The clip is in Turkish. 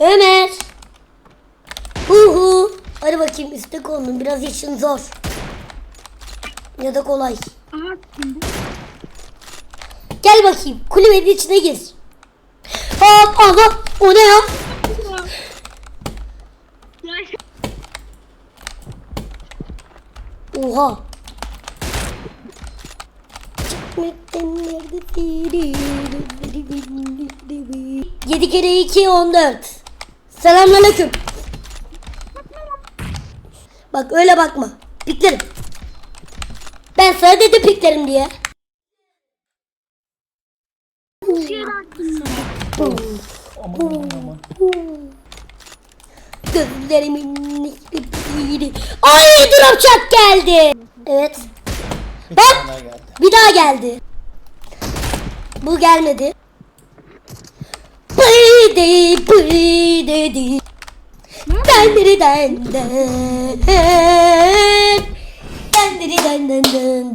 Ömer. Uhu. Hadi bakayım üstte konum. Biraz yaşın zor. Ya da kolay. Gel bakayım. Kulübenin içine gir. Hop aha. O ne ya? Oha. 7 kere 2 14. Selamünaleyküm. Bak öyle bakma. Piklerim. Ben sana dedim piklerim diye. Gözlerimin biri. Ay drop shot geldi. Evet. Bak. Bir daha geldi. Bu gelmedi. Bıydı bıydı Dendiri den den Dendiri den den den den